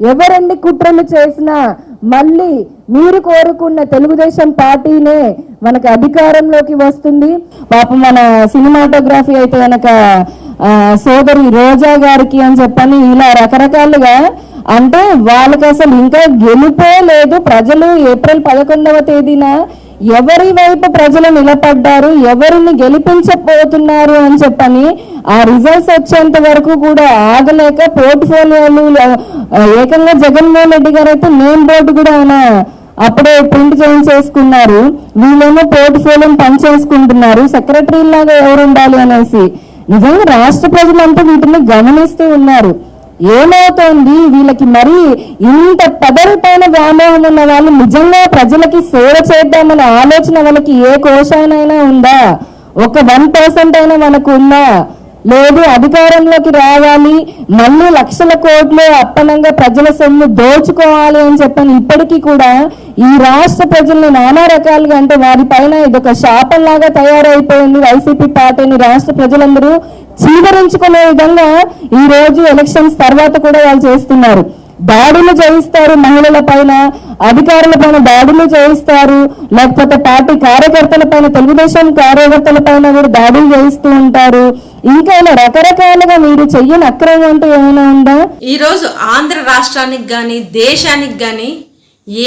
ఎవరెన్ని కుట్రలు చేసినా మళ్ళీ మీరు కోరుకున్న తెలుగుదేశం పార్టీనే మనకు అధికారంలోకి వస్తుంది. పాపం మన సినిమాటోగ్రఫీ అయితే కనుక సోదరి రోజా గారికి అని చెప్పని ఇలా రకరకాలుగా అంటే వాళ్ళకి అసలు ఇంకా గెలుపే లేదు. ప్రజలు ఏప్రిల్ పదకొండవ తేదీన ఎవరి వైపు ప్రజలు నిలబడ్డారు ఎవరిని గెలిపించబోతున్నారు అని చెప్పని ఆ రిజల్ట్స్ వచ్చేంత వరకు కూడా ఆగలేక పోర్ట్ఫోలియోలు ఏకంగా జగన్మోహన్ రెడ్డి గారు అయితే మెయిన్ బోర్డు కూడా ఆయన అప్పుడే ప్రింట్ చేయించేసుకున్నారు వీళ్ళేమో పోర్ట్ఫోలియోని పనిచేసుకుంటున్నారు సెక్రటరీ లాగా ఎవరు ఉండాలి అనేసి. నిజంగా రాష్ట్ర ప్రజలంతా వీటిని గమనిస్తూ ఉన్నారు. ఏమవుతోంది? వీళ్ళకి మరి ఇంత పదవి పైన వ్యామోహం ఉన్న వాళ్ళు నిజంగా ప్రజలకి సేవ చేద్దామనే ఆలోచన వాళ్ళకి ఏ కోశానైనా ఉందా? ఒక వన్ పర్సెంట్ అయినా మనకు ఉందా? లేదు అధికారంలోకి రావాలి. మళ్ళీ లక్షల కోట్లు అప్పనంగా ప్రజల సొమ్ము దోచుకోవాలి అని చెప్పని ఇప్పటికీ కూడా ఈ రాష్ట్ర ప్రజల్ని నానా రకాలుగా అంటే వారి పైన ఇదొక శాపంలాగా తయారైపోయింది. వైసీపీ పార్టీని రాష్ట్ర ప్రజలందరూ స్వీకరించుకునే విధంగా ఈ రోజు ఎలక్షన్స్ తర్వాత కూడా వాళ్ళు చేస్తున్నారు. దాడులు చేయిస్తారు మహిళల పైన అధికారుల పైన దాడులు చేయిస్తారు. లేకపోతే పార్టీ కార్యకర్తల పైన తెలుగుదేశం కార్యకర్తల పైన కూడా దాడులు చేయిస్తూ ఉంటారు. ఇంకా రకరకాలుగా మీరు చెయ్యని అక్రమం అంటూ ఏమైనా ఉందా? ఈ రోజు ఆంధ్ర రాష్ట్రానికి కానీ దేశానికి కానీ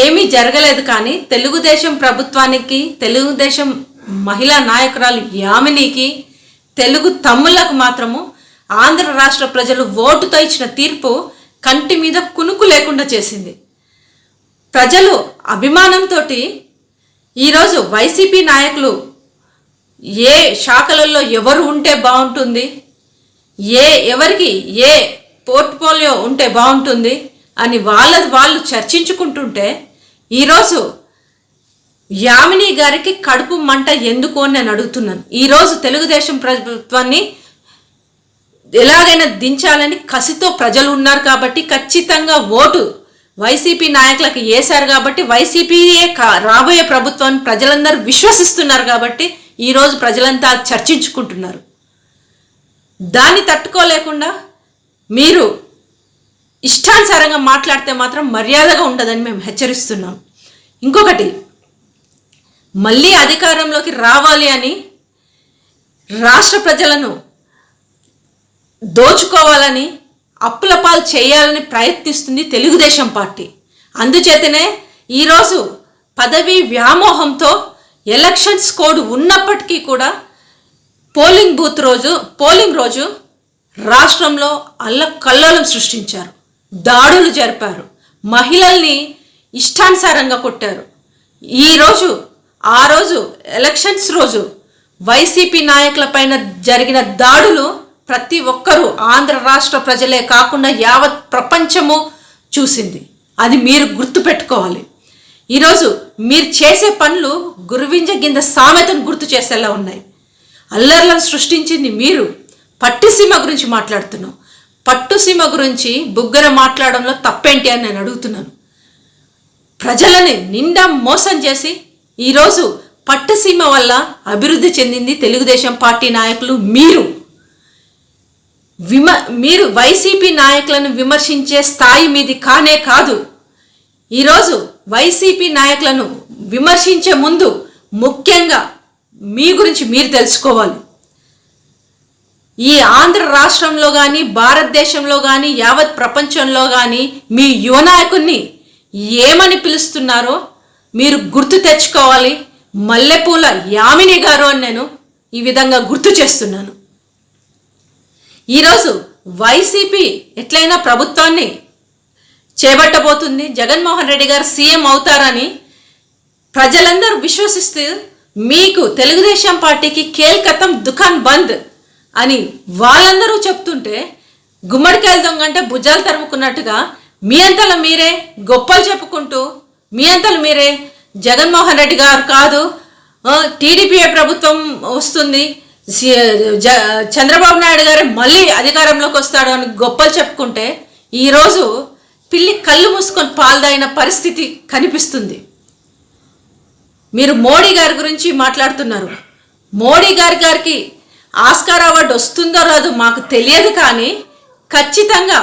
ఏమీ జరగలేదు కానీ తెలుగుదేశం ప్రభుత్వానికి తెలుగుదేశం మహిళా నాయకురాలు యామినికి తెలుగు తమ్ముళ్ళకు మాత్రము ఆంధ్ర రాష్ట్ర ప్రజలు ఓటుతో ఇచ్చిన తీర్పు కంటి మీద కునుకు లేకుండా చేసింది. ప్రజలు అభిమానంతో ఈరోజు వైసీపీ నాయకులు ఏ శాఖలలో ఎవరు ఉంటే బాగుంటుంది ఏ ఎవరికి ఏ పోర్ట్ఫోలియో ఉంటే బాగుంటుంది అని వాళ్ళ వాళ్ళు చర్చించుకుంటుంటే ఈరోజు యామిని గారికి కడుపు మంట ఎందుకు అని నేను అడుగుతున్నాను. ఈరోజు తెలుగుదేశం ప్రభుత్వాన్ని ఎలాగైనా దించాలని కసితో ప్రజలు ఉన్నారు కాబట్టి ఖచ్చితంగా ఓటు వైసీపీ నాయకులకు వేశారు కాబట్టి వైసీపీయే కా- రాబోయే ప్రభుత్వాన్ని ప్రజలందరూ విశ్వసిస్తున్నారు కాబట్టి ఈరోజు ప్రజలంతా చర్చించుకుంటున్నారు. దాన్ని తట్టుకోలేకుండా మీరు ఇష్టానుసారంగా మాట్లాడితే మాత్రం మర్యాదగా ఉండదని మేము హెచ్చరిస్తున్నాం. ఇంకొకటి మళ్ళీ అధికారంలోకి రావాలి అని రాష్ట్ర ప్రజలను దోచుకోవాలని అప్పుల పాలు చేయాలని ప్రయత్నిస్తుంది తెలుగుదేశం పార్టీ. అందుచేతనే ఈరోజు పదవి వ్యామోహంతో ఎలక్షన్స్ కోడ్ ఉన్నప్పటికీ కూడా పోలింగ్ బూత్ రోజు పోలింగ్ రోజు రాష్ట్రంలో అల్లకల్లోలం సృష్టించారు. దాడులు జరిపారు. మహిళల్ని ఇష్టానుసారంగా కొట్టారు. ఈరోజు ఆ రోజు ఎలక్షన్స్ రోజు వైసీపీ నాయకులపైన జరిగిన దాడులు ప్రతి ఒక్కరూ ఆంధ్ర రాష్ట్ర ప్రజలే కాకుండా యావత్ ప్రపంచము చూసింది. అది మీరు గుర్తుపెట్టుకోవాలి. ఈరోజు మీరు చేసే పనులు గురువింజ కింద సామెతను గుర్తు చేసేలా ఉన్నాయి. అల్లర్లను సృష్టించింది మీరు. పట్టుసీమ గురించి మాట్లాడుతున్నాం. పట్టుసీమ గురించి బుగ్గన మాట్లాడడంలో తప్పేంటి అని నేను అడుగుతున్నాను. ప్రజలని నిండా మోసం చేసి ఈరోజు పట్టసీమ వల్ల అభివృద్ధి చెందింది తెలుగుదేశం పార్టీ నాయకులు మీరు. విమ మీరు వైసీపీ నాయకులను విమర్శించే స్థాయి మీది కానే కాదు. ఈరోజు వైసీపీ నాయకులను విమర్శించే ముందు ముఖ్యంగా మీ గురించి మీరు తెలుసుకోవాలి. ఈ ఆంధ్ర రాష్ట్రంలో కానీ భారతదేశంలో కానీ యావత్ ప్రపంచంలో కానీ మీ యువ నాయకుడిని ఏమని పిలుస్తున్నారో మీరు గుర్తు తెచ్చుకోవాలి. మల్లెపూల యామిని గారు అని నేను ఈ విధంగా గుర్తు చేస్తున్నాను. ఈరోజు వైసీపీ ఎట్లయినా ప్రభుత్వాన్ని చేపట్టబోతుంది. జగన్మోహన్ రెడ్డి గారు సీఎం అవుతారని ప్రజలందరూ విశ్వసిస్తూ మీకు తెలుగుదేశం పార్టీకి కేల్కతం దుకాన్ బంద్ అని వాళ్ళందరూ చెప్తుంటే గుమ్మడికాయలు దొంగ అంటే భుజాలు తరుముకున్నట్టుగా మీ అంతలో మీరే గొప్పలు చెప్పుకుంటూ మీ అంతలు మీరే. జగన్మోహన్ రెడ్డి గారు కాదు. టీడీపీ ప్రభుత్వం వస్తుంది. చంద్రబాబు నాయుడు గారే మళ్ళీ అధికారంలోకి వస్తాడు అని గొప్పలు చెప్పుకుంటే ఈరోజు పిల్లి కళ్ళు మూసుకొని పాల్దైన పరిస్థితి కనిపిస్తుంది. మీరు మోడీ గారి గురించి మాట్లాడుతున్నారు. మోడీ గారి గారికి ఆస్కార్ అవార్డు వస్తుందో రాదో మాకు తెలియదు కానీ ఖచ్చితంగా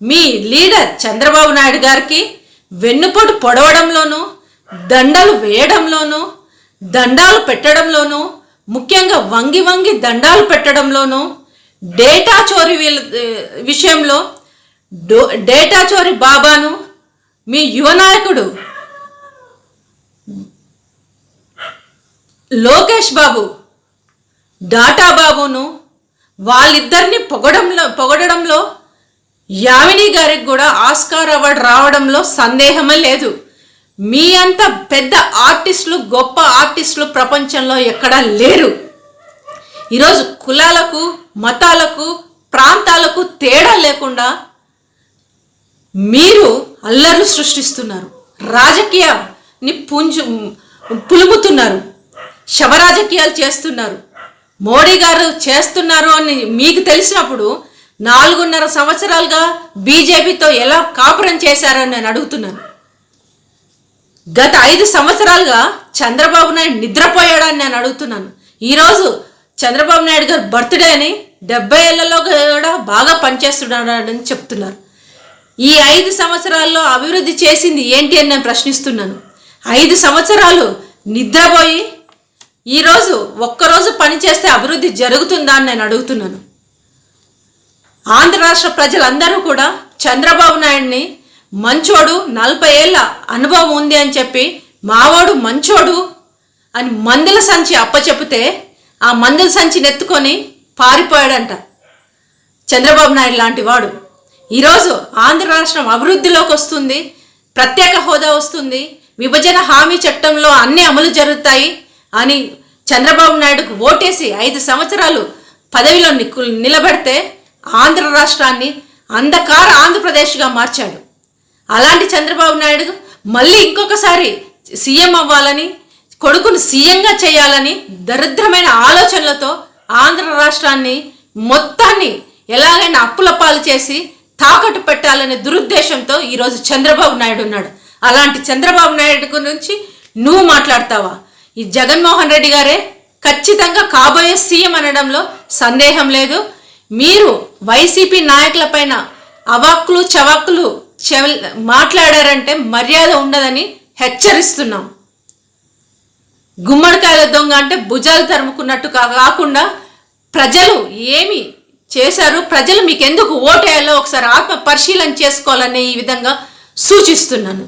మీ లీడర్ చంద్రబాబు నాయుడు గారికి వెన్నుపోటు పొడవడంలోనూ దండలు వేయడంలోనూ దండాలు పెట్టడంలోనూ ముఖ్యంగా వంగి వంగి దండాలు పెట్టడంలోనూ డేటా చోరీ వీళ్ళ విషయంలో డో డేటా చోరీ బాబాను మీ యువ నాయకుడు లోకేష్ బాబు డాటా బాబును వాళ్ళిద్దరిని పొగడంలో పొగడడంలో యామిని గారికి కూడా ఆస్కార్ అవార్డు రావడంలో సందేహమే లేదు. మీ అంత పెద్ద ఆర్టిస్టులు గొప్ప ఆర్టిస్టులు ప్రపంచంలో ఎక్కడా లేరు. ఈరోజు కులాలకు మతాలకు ప్రాంతాలకు తేడా లేకుండా మీరు అల్లర్లు సృష్టిస్తున్నారు. రాజకీయాన్ని పుంజు పులుముతున్నారు. శవరాజకీయాలు చేస్తున్నారు. మోడీ గారు చేస్తున్నారు అని మీకు తెలిసినప్పుడు నాలుగున్నర సంవత్సరాలుగా బీజేపీతో ఎలా కాపురం చేశారని నేను అడుగుతున్నాను. గత ఐదు సంవత్సరాలుగా చంద్రబాబు నాయుడు నిద్రపోయాడని నేను అడుగుతున్నాను. ఈరోజు చంద్రబాబు నాయుడు గారు బర్త్డే అని డెబ్బై ఏళ్ళలో కూడా బాగా పనిచేస్తున్నాడని చెప్తున్నారు. ఈ ఐదు సంవత్సరాల్లో అభివృద్ధి చేసింది ఏంటి అని నేను ప్రశ్నిస్తున్నాను. ఐదు సంవత్సరాలు నిద్రపోయి ఈరోజు ఒక్కరోజు పని చేస్తే అభివృద్ధి జరుగుతుందా అని నేను అడుగుతున్నాను. ఆంధ్ర రాష్ట్ర ప్రజలందరూ కూడా చంద్రబాబు నాయుడిని మంచోడు నలభై ఏళ్ళ అనుభవం ఉంది అని చెప్పి మావాడు మంచోడు అని మందుల సంచి అప్పచెపితే ఆ మందుల సంచి నెత్తుకొని పారిపోయాడంట చంద్రబాబు నాయుడు లాంటి వాడు. ఈరోజు ఆంధ్ర రాష్ట్రం అభివృద్ధిలోకి వస్తుంది ప్రత్యేక హోదా వస్తుంది విభజన హామీ చట్టంలో అన్ని అమలు జరుగుతాయి అని చంద్రబాబు నాయుడుకు ఓటేసి ఐదు సంవత్సరాలు పదవిలో నిలబడితే నిలబెడితే ఆంధ్ర రాష్ట్రాన్ని అంధకార ఆంధ్రప్రదేశ్గా మార్చాడు. అలాంటి చంద్రబాబు నాయుడు మళ్ళీ ఇంకొకసారి సీఎం అవ్వాలని కొడుకును సీఎంగా చేయాలని దరిద్రమైన ఆలోచనలతో ఆంధ్ర రాష్ట్రాన్ని మొత్తాన్ని ఎలాగైనా అప్పుల పాలు చేసి తాకట్టు పెట్టాలనే దురుద్దేశంతో ఈరోజు చంద్రబాబు నాయుడు ఉన్నాడు. అలాంటి చంద్రబాబు నాయుడు గురించి నువ్వు మాట్లాడతావా? ఈ జగన్మోహన్ రెడ్డి గారే ఖచ్చితంగా కాబోయే సీఎం అనడంలో సందేహం లేదు. మీరు వైసీపీ నాయకులపైన అవాక్కులు చవాక్కులు చెవ- మాట్లాడారంటే మర్యాద ఉండదని హెచ్చరిస్తున్నాం. గుమ్మడికాయల దొంగ అంటే భుజాలు తరుముకున్నట్టు కాకుండా ప్రజలు ఏమి చేశారు? ప్రజలు మీకు ఎందుకు ఓటేయాలో ఒకసారి ఆత్మ పరిశీలన చేసుకోవాలనే ఈ విధంగా సూచిస్తున్నాను.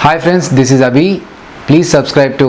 Hi friends this is Abhi please subscribe to